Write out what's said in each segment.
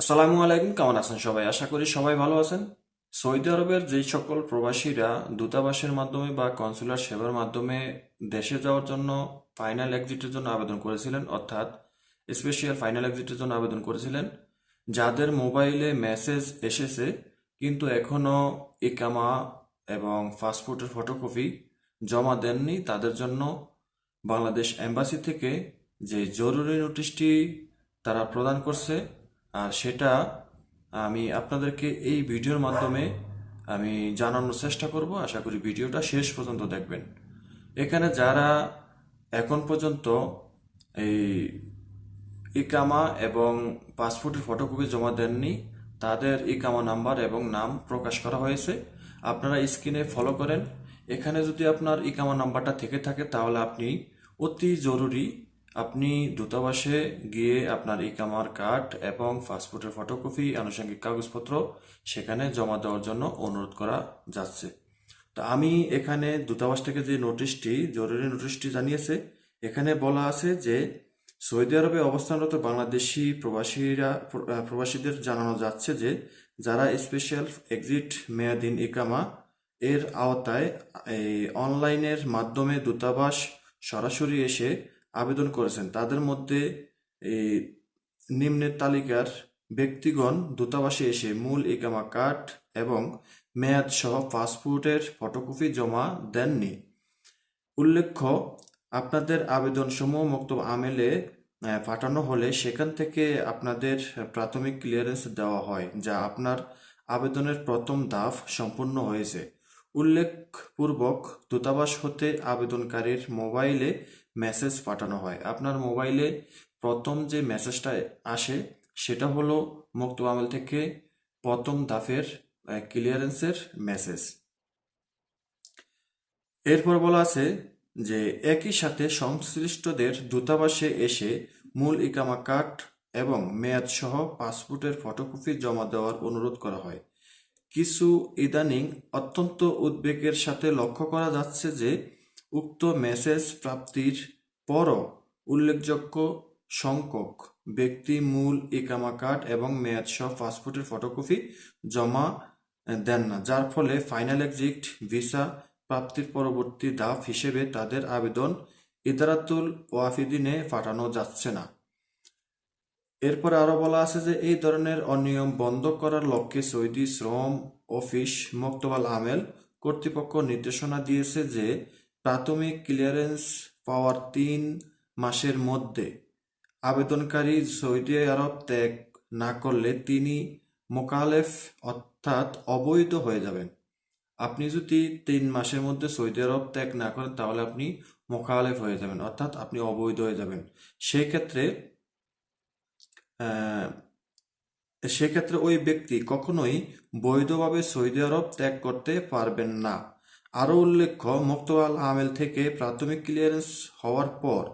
আসসালামু আলাইকুম, কেমন আছেন সবাই? আশা করি সবাই ভালো আছেন। সৌদি আরবের যেই সকল প্রবাসীরা দূতাবাসের মাধ্যমে বা কনসুলার সেবার মাধ্যমে দেশে যাওয়ার জন্য ফাইনাল এক্সিটের জন্য আবেদন করেছিলেন, অর্থাৎ স্পেশাল ফাইনাল এক্সিটের জন্য আবেদন করেছিলেন, যাদের মোবাইলে মেসেজ এসেছে, কিন্তু এখনও ইকামা এবং পাসপোর্টের ফটোকপি জমা দেননি। তাদের জন্য বাংলাদেশ এম্বাসি থেকে যে জরুরি নোটিশটি তারা প্রদান করছে সেটা আমি আপনাদেরকে এই ভিডিওর মাধ্যমে আমি জানানোর চেষ্টা করব। আশা করি ভিডিওটা শেষ পর্যন্ত দেখবেন। এখানে যারা এখন পর্যন্ত এই ইকামা এবং পাসপোর্টের ফটোকপি জমা দেননি, তাদের ইকামা নাম্বার এবং নাম প্রকাশ করা হয়েছে। আপনারা স্ক্রিনে ফলো করেন। এখানে যদি আপনার ইকামা নাম্বারটা থেকে থাকে, তাহলে আপনি অতি জরুরি আপনি দূতাবাসে গিয়ে আপনার ইকামার কার্ড এবং পাসপোর্টের ফটোকপি, আনুষঙ্গিক কাগজপত্র সেখানে জমা দেওয়ার জন্য অনুরোধ করা যাচ্ছে। তো আমি এখানে দূতাবাস থেকে যে নোটিশটি, জরুরি নোটিশটি জানিয়েছে, এখানে বলা আছে যে সৌদি আরবে অবস্থানরত বাংলাদেশি প্রবাসীরা, প্রবাসীদের জানানো যাচ্ছে যে যারা স্পেশাল এক্সিট মেয়াদিন ইকামা এর আওতায় এই অনলাইনের মাধ্যমে দূতাবাস সরাসরি এসে আবেদন করেছেন। তাদের মধ্যে এই নিম্নের তালিকার ব্যক্তিগণ দূতাবাসে এসে মূল ইকামা কার্ড এবং মেয়াদ সহ পাসপোর্টের ফটোকপি জমা দেননি। উল্লেখ্য, আপনাদের আবেদনসমূহ মক্তব আমেলে পাঠানো হলে সেখান থেকে আপনাদের প্রাথমিক ক্লিয়ারেন্স দেওয়া হয়, যা আপনার আবেদনের প্রথম ধাপ সম্পূর্ণ হয়েছে। উল্লেখপূর্বক দূতাবাস হতে আবেদনকারীর মোবাইলে মেসেজ পাঠানো হয়। আপনার মোবাইলে প্রথম যে মেসেজটা আসে, সেটা হলো মুক্ত আমল থেকে প্রথম দাফের ক্লিয়ারেন্সের মেসেজ। এরপর বলা আছে যে একই সাথে সংশ্লিষ্টদের দূতাবাসে এসে মূল ইকামা কার্ড এবং মেয়াদ সহ পাসপোর্টের ফটোকপি জমা দেওয়ার অনুরোধ করা হয়। কিছু ইদানিং অত্যন্ত উদ্বেগের সাথে লক্ষ্য করা যাচ্ছে যে, উক্ত মেসেজ প্রাপ্তির পরও উল্লেখযোগ্য সংখ্যক ব্যক্তি, মূল, ইকামা কার্ড এবং মেয়াদ সহ পাসপোর্টের ফটোকপি জমা দেন না, যার ফলে ফাইনাল এক্সিট ভিসা প্রাপ্তির পরবর্তী ধাপ হিসেবে তাদের আবেদন ইদারাতুল ওয়াফিদিনে পাঠানো যাচ্ছে না। এরপরে আরও বলা আছে যে এই ধরনের অনিয়ম বন্ধ করার লক্ষ্যে সৌদি শ্রম অফিস মক্তবাল আমেল কর্তৃপক্ষ নির্দেশনা দিয়েছে যে প্রাথমিক ক্লিয়ারেন্স পাওয়ার তিন মাসের মধ্যে আবেদনকারী সৌদি আরব ত্যাগ না করলে তিনি মোকালেফ অর্থাৎ অবৈধ হয়ে যাবেন। আপনি যদি তিন মাসের মধ্যে সৌদি আরব ত্যাগ না করেন, তাহলে আপনি মোকালেফ হয়ে যাবেন, অর্থাৎ আপনি অবৈধ হয়ে যাবেন। সেই ক্ষেত্রে সেক্ষেত্রে ওই ব্যক্তি কখনোই বৈধভাবে সৌদি আরব ত্যাগ করতে পারবেন না। আরও উল্লেখ্য মুক্তওয়াল আমেল থেকে প্রাথমিক ক্লিয়ারেন্স হওয়ার পর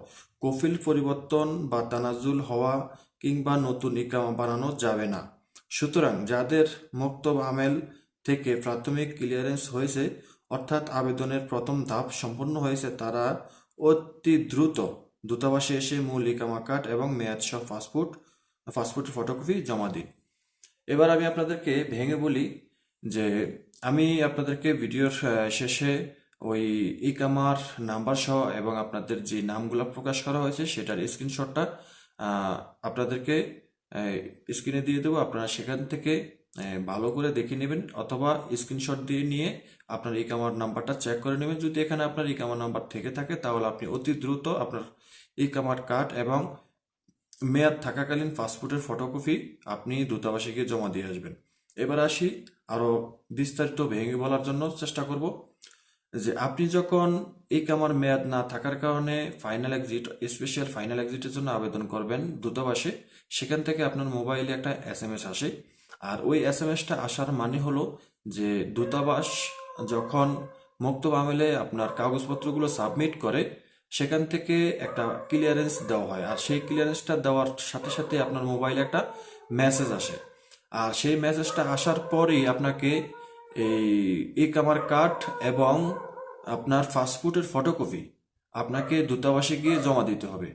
কফিল পরিবর্তন বা তানাজুল হওয়া কিংবা নতুন ইকামা বানানো যাবে না। সুতরাং যাদের মুক্তব আমেল থেকে প্রাথমিক ক্লিয়ারেন্স হয়েছে, অর্থাৎ আবেদনের প্রথম ধাপ সম্পন্ন হয়েছে, তারা অতি দ্রুত দূতাবাসে এসে মূল ইকামা কার্ড এবং মেয়াদ সহ পাসপোর্ট পাসপোর্টের ফটোকপি জমা দিন এবার আমি আপনাদেরকে ভেঙে বলি যে আমি আপনাদেরকে ভিডিওর শেষে ওই ইকামার নাম্বার সহ এবং আপনাদের যে নামগুলো প্রকাশ করা হয়েছে সেটার স্ক্রিনশটটা আপনাদেরকে স্ক্রিনে দিয়ে দেবো। আপনারা সেখান থেকে ভালো করে দেখে নেবেন অথবা স্ক্রিনশট দিয়ে নিয়ে আপনার ইকামার নাম্বারটা চেক করে নেবেন। যদি এখানে আপনার ইকামার নাম্বার থেকে থাকে, তাহলে আপনি অতি দ্রুত আপনার ইকামার কার্ড এবং মেয়াদ থাকাকালীন পাসপোর্টের ফটোকপি আপনি দূতাবাসে গিয়ে জমা দিয়ে আসবেন। এবার আসি আরও বিস্তারিত ভেঙে বলার জন্য চেষ্টা করব যে আপনি যখন এই কামার মেয়াদ না থাকার কারণে ফাইনাল এক্সিট স্পেশাল ফাইনাল এক্সিটের জন্য আবেদন করবেন দূতাবাসে, সেখান থেকে আপনার মোবাইলে একটা এস এম এস আসে। আর ওই এস এম এসটা আসার মানে হলো যে দূতাবাস যখন মক্তব আমেলে আপনার কাগজপত্রগুলো সাবমিট করে সেখান থেকে একটা ক্লিয়ারেন্স দেওয়া হয়। আর সেই ক্লিয়ারেন্সটা দেওয়ার সাথে সাথে আপনার মোবাইলে একটা মেসেজ আসে। আর সেই মেসেজটা আসার পরেই আপনাকে এই ই কামার কার্ড এবং আপনার পাসপোর্টের ফটোকপি আপনাকে দূতাবাসে গিয়ে জমা দিতে হবে।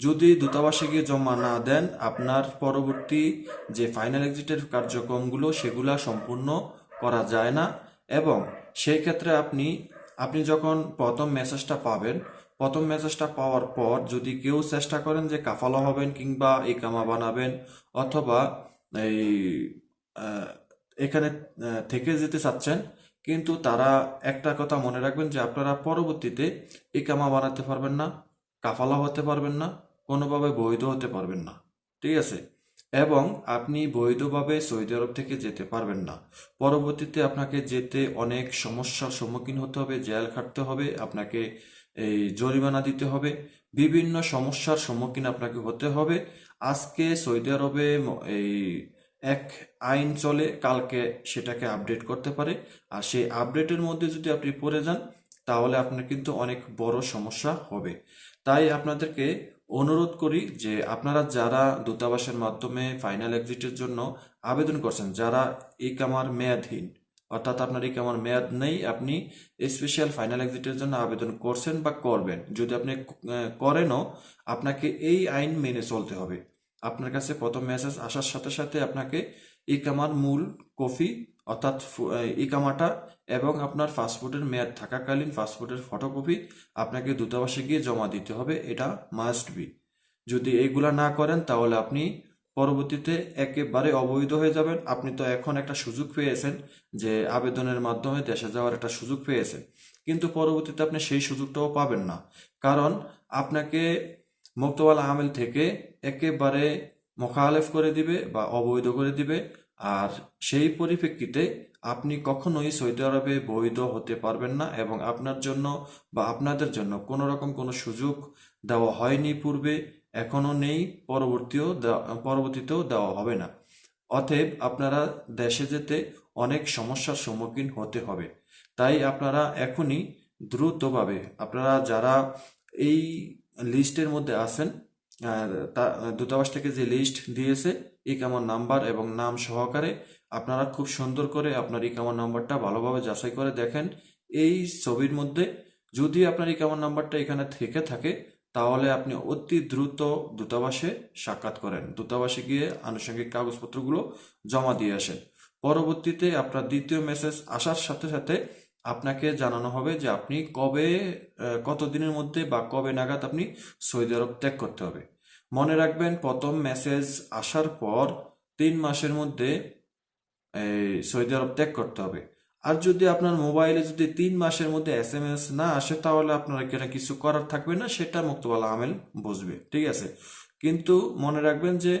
যদি দূতাবাসে গিয়ে জমা না দেন, আপনার পরবর্তী যে ফাইনাল এক্সিটের কার্যক্রমগুলো, সেগুলা সম্পূর্ণ করা যায় না এবং সেই ক্ষেত্রে আপনি আপনি যখন প্রথম মেসেজটা পাবেন, প্রথম মেসেজটা পাওয়ার পর যদি কেউ চেষ্টা করেন যে কাফালা হবেন কিংবা ইকামা বানাবেন অথবা এই এখানে থেকে যেতে চাচ্ছেন, কিন্তু তারা একটা কথা মনে রাখবেন যে আপনারা পরবর্তীতে ইকামা বানাতে পারবেন না, কাফালা হতে পারবেন না, কোনোভাবে বৈধ হতে পারবেন না। ঠিক আছে? এবং আপনি বৈধভাবে সৌদি আরব থেকে যেতে পারবেন না। পরবর্তীতে আপনাকে যেতে অনেক সমস্যার সম্মুখীন হতে হবে, জেল খাটতে হবে, আপনাকে এই জরিমানা দিতে হবে, বিভিন্ন সমস্যার সম্মুখীন আপনাকে হতে হবে। আজকে সৌদি আরবে এই এক আইন চলে, কালকে সেটাকে আপডেট করতে পারে। আর সেই আপডেটের মধ্যে যদি আপনি পড়ে যান তাহলে আপনার কিন্তু অনেক বড় সমস্যা হবে। তাই আপনাদেরকে অনুরোধ করি যে আপনারা যারা দূতাবাসের মাধ্যমে ফাইনাল এক্সিটের জন্য আবেদন করছেন, যারা ইকামার মেয়াদহীন, অর্থাৎ আপনার ইকামার মেয়াদ নেই, আপনি স্পেশাল ফাইনাল এক্সিটের জন্য আবেদন করছেন বা করবেন, যদি আপনি করেনও, আপনাকে এই আইন মেনে চলতে হবে। আপনার কাছে প্রথম মেসেজ আসার সাথে সাথে আপনাকে ইকামার মূল কপি অর্থাৎ ইকামাটা এবং আপনার পাসপোর্টের মেয়াদ থাকাকালীন পাসপোর্টের ফটোকপি আপনাকে দূতাবাসে গিয়ে জমা দিতে হবে, এটা মাস্ট বি যদি এইগুলা না করেন, তাহলে আপনি পরবর্তীতে একেবারে অবৈধ হয়ে যাবেন। আপনি তো এখন একটা সুযোগ পেয়েছেন যে আবেদনের মাধ্যমে দেশে যাওয়ার একটা সুযোগ পেয়েছেন। কিন্তু পরবর্তীতে আপনি সেই সুযোগটাও পাবেন না। কারণ আপনাকে মোক্তওয়ালা আমেল থেকে একেবারে মোখালেফ করে দিবে বা অবৈধ করে দিবে। আর সেই পরিপ্রেক্ষিতে আপনি কখনোই সৌদি আরবে বৈধ হতে পারবেন না এবং আপনার জন্য বা আপনাদের জন্য কোনো রকম কোনো সুযোগ দেওয়া হয়নি পূর্বে, এখনও নেই, পরবর্তীও পরবর্তীতেও দেওয়া হবে না। অতএব আপনারা দেশে যেতে অনেক সমস্যার সম্মুখীন হতে হবে। তাই আপনারা এখনই দ্রুতভাবে, আপনারা যারা এই লিস্টের মধ্যে আছেন তা, দূতাবাস থেকে যে লিস্ট দিয়েছে ইকামার নাম্বার এবং নাম সহকারে আপনারা খুব সুন্দর করে আপনার ইকামার নাম্বারটা ভালোভাবে যাচাই করে দেখেন। এই ছবির মধ্যে যদি আপনার ইকামার নাম্বারটা এখানে থেকে থাকে, তাহলে আপনি অতি দ্রুত দূতাবাসে সাক্ষাৎ করেন। দূতাবাসে গিয়ে আনুষঙ্গিক কাগজপত্রগুলো জমা দিয়ে আসেন। পরবর্তীতে আপনার দ্বিতীয় মেসেজ আসার সাথে সাথে আপনাকে জানানো হবে যে আপনি কবে কত দিনের মধ্যে বা কবে নাগাদ আপনি সৌদি আরব ত্যাগ করতে হবে। মনে রাখবেন প্রথম মেসেজ আসার পর তিন মাসের মধ্যে সৌদি আরব ত্যাগ করতে হবে। আর যদি আপনার মোবাইলে যদি তিন মাসের মধ্যে এস এম এস না আসে, তাহলে আপনার এখানে কিছু করার থাকবে না, সেটা মুক্তবালা আমেল বুঝবে ঠিক আছে? কিন্তু মনে রাখবেন যে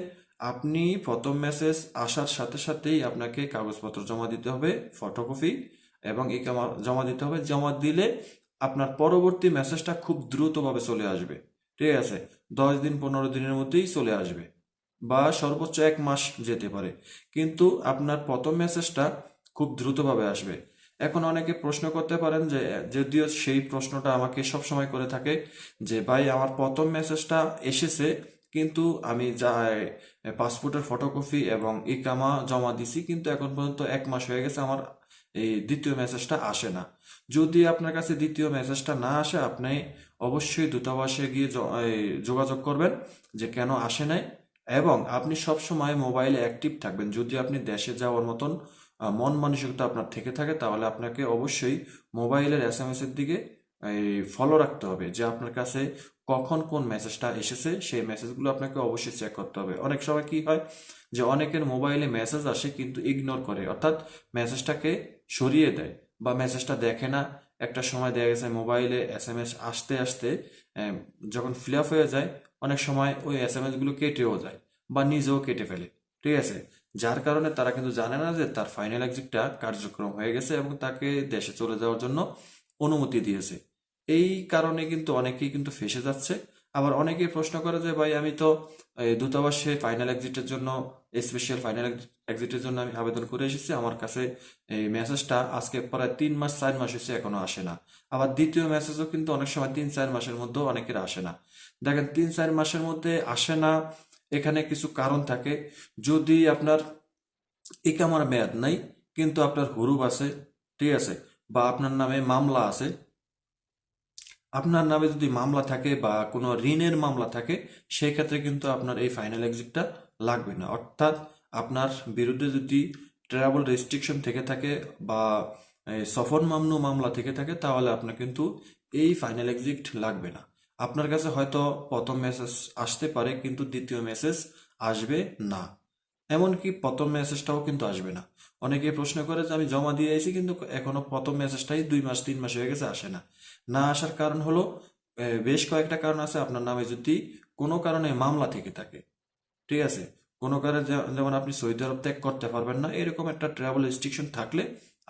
আপনি প্রথম মেসেজ আসার সাথে সাথেই আপনাকে কাগজপত্র জমা দিতে হবে ফটোকপি এবং ইকামা জমা দিতে হবে। জমা দিলে আপনার পরবর্তী মেসেজটা খুব দ্রুতভাবে চলে আসবে। ঠিক আছে, দশ দিন পনেরো দিনের মধ্যেই চলে আসবে বা সর্বোচ্চ এক মাস যেতে পারে। কিন্তু আপনার প্রথম মেসেজটা খুব দ্রুতভাবে আসবে। এখন অনেকে প্রশ্ন করতে পারেন যে, যদিও সেই প্রশ্নটা আমাকে সব সময় করে থাকে যে, ভাই, আমার প্রথম মেসেজটা এসেছে, কিন্তু আমি যা পাসপোর্টের ফটোকপি এবং ইকামা জমা দিছি, কিন্তু এখন পর্যন্ত এক মাস হয়ে গেছে, আমার এই দ্বিতীয় মেসেজটা আসে না। যদি আপনার কাছে দ্বিতীয় মেসেজটা না আসে, আপনি অবশ্যই দূতাবাসে গিয়ে যোগাযোগ করবেন যে কেন আসে নাই এবং আপনি সব সময় মোবাইলে অ্যাক্টিভ থাকবেন। যদি আপনি দেশে যাওয়ার মতন মন মানসিকতা আপনার থেকে থাকে, তাহলে আপনাকে অবশ্যই মোবাইলের এস এম এস এর দিকে ফলো রাখতে হবে যে আপনার কাছে কখন কোন মেসেজটা এসেছে, সেই মেসেজগুলো আপনাকে অবশ্যই চেক করতে হবে। অনেক সময় কি হয় যে অনেকের মোবাইলে মেসেজ আসে কিন্তু ইগনোর করে, অর্থাৎ মেসেজটাকে সরিয়ে দেয় বা মেসেজটা দেখে না। একটা সময় দেখা গেছে মোবাইলে এস এম এস আসতে আসতে যখন ফিল আপ হয়ে যায়, অনেক সময় ওই এস এম এসগুলো কেটেও যায় বা নিজেও কেটে ফেলে। ঠিক আছে? যার কারণে তারা কিন্তু জানে না যে তার ফাইনাল এক্সিটটা কার্যক্রম হয়ে গেছে এবং তাকে দেশে চলে যাওয়ার জন্য অনুমতি দিয়েছে। এই কারণে কিন্তু অনেকেই কিন্তু ফেসে যাচ্ছে। আবার অনেকেই প্রশ্ন করে যে, ভাই, আমি তো দূতাবাসে ফাইনাল এক্সিটের জন্য স্পেশাল ফাইনাল এক্সিটের জন্য আমি আবেদন করে এসেছি। আমার কাছে এই মেসেজটা আজকে প্রায় তিন মাস, চার মাস হয়েছে, এখনও আসে না। আবার দ্বিতীয় মেসেজও কিন্তু অনেক সময় তিন, চার মাসের মধ্যেও অনেকের আসে না। দেখেন, তিন, চার মাসের মধ্যে আসে না, এখানে কিছু কারণ থাকে। যদি আপনার ইকামার মেয়াদ নাই, কিন্তু আপনার হুরুপ আছে, ঠিক আছে, বা আপনার নামে মামলা আছে আপনার নামে যদি মামলা থাকে বা কোনো ঋণের মামলা থাকে সেই ক্ষেত্রে কিন্তু আপনার এই ফাইনাল এক্সিটটা লাগবে না। অর্থাৎ আপনার বিরুদ্ধে যদি ট্রাভেল রেস্ট্রিকশন থেকে থাকে বা সফর মামনু মামলা থেকে থাকে, তাহলে আপনার কিন্তু এই ফাইনাল এক্সিট লাগবে না। আপনার কাছে হয়তো প্রথম মেসেজ আসতে পারে, কিন্তু দ্বিতীয় মেসেজ আসবে না। এমনকি প্রথম মেসেজটাও কিন্তু আসবে না। অনেকে প্রশ্ন করে যে আমি জমা দিয়ে আইছি, কিন্তু এখনও প্রথম মেসেজটাই দুই মাস, তিন মাস হয়ে গেছে, আসে না। না আসার কারণ হলো বেশ কয়েকটা কারণ আছে আপনার নামে যদি কোনো কারণে মামলা থেকে থাকে। ঠিক আছে? কোনো কারণে যেমন আপনি সৌদি আরব ত্যাগ করতে পারবেন না, এরকম একটা ট্রাভেল রেস্ট্রিকশন থাকলে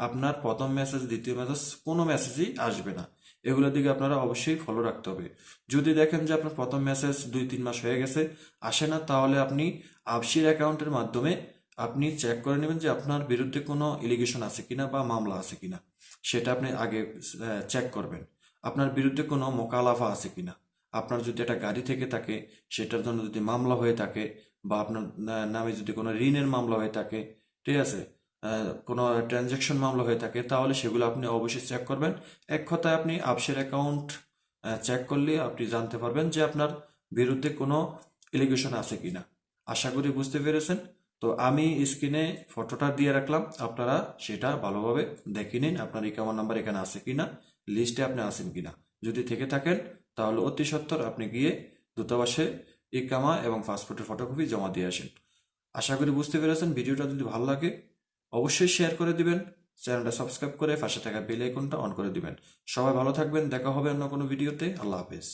আপনার প্রথম মেসেজ দ্বিতীয় মেসেজ কোনো মেসেজই আসবে না। এগুলোর দিকে আপনারা অবশ্যই ফলো রাখতে হবে। যদি দেখেন যে আপনার প্রথম মেসেজ দুই, তিন মাস হয়ে গেছে, আসে না, তাহলে আপনি আবসির অ্যাকাউন্টের মাধ্যমে আপনি চেক করে নেবেন যে আপনার বিরুদ্ধে কোনো এলিগেশন আছে কিনা বা মামলা আছে কিনা। সেটা আপনি আগে চেক করবেন। আপনার বিরুদ্ধে কোনো মোকালাফা আছে কিনা। আপনার যদি একটা গাড়ি থেকে থাকে, সেটার জন্য যদি মামলা হয়ে থাকে বা আপনার নামে যদি কোনো ঋণের মামলা হয়ে থাকে, ঠিক আছে? কোনো ট্রানজ্যাকশন মামলা হয়ে থাকে, তাহলে সেগুলো আপনি অবশ্যই চেক করবেন। এক কথায় আপনি আপসের অ্যাকাউন্ট চেক করলে আপনি জানতে পারবেন যে আপনার বিরুদ্ধে কোনো এলিগেশন আছে কিনা। আশা করি বুঝতে পেরেছেন। তো আমি স্ক্রিনে ফটোটা দিয়ে রাখলাম। আপনারা সেটা ভালোভাবে দেখে নিন, আপনার ইকামার নাম্বার এখানে আছে কিনা লিস্টে আপনি আছেন কিনা। যদি থেকে থাকেন, তাহলে অতি সত্বর আপনি গিয়ে দূতাবাসে ইকামা এবং পাসপোর্টের ফটোকপি জমা দিয়ে আসেন। আশা করি বুঝতে পেরেছেন, ভিডিওটা যদি ভালো লাগে, অবশ্যই শেয়ার করে দিবেন চ্যানেলটা সাবস্ক্রাইব করে পাশে থাকা বেল আইকনটা অন করে দিবেন। সবাই ভালো থাকবেন, দেখা হবে অন্য কোনো ভিডিওতে আল্লাহ হাফেজ।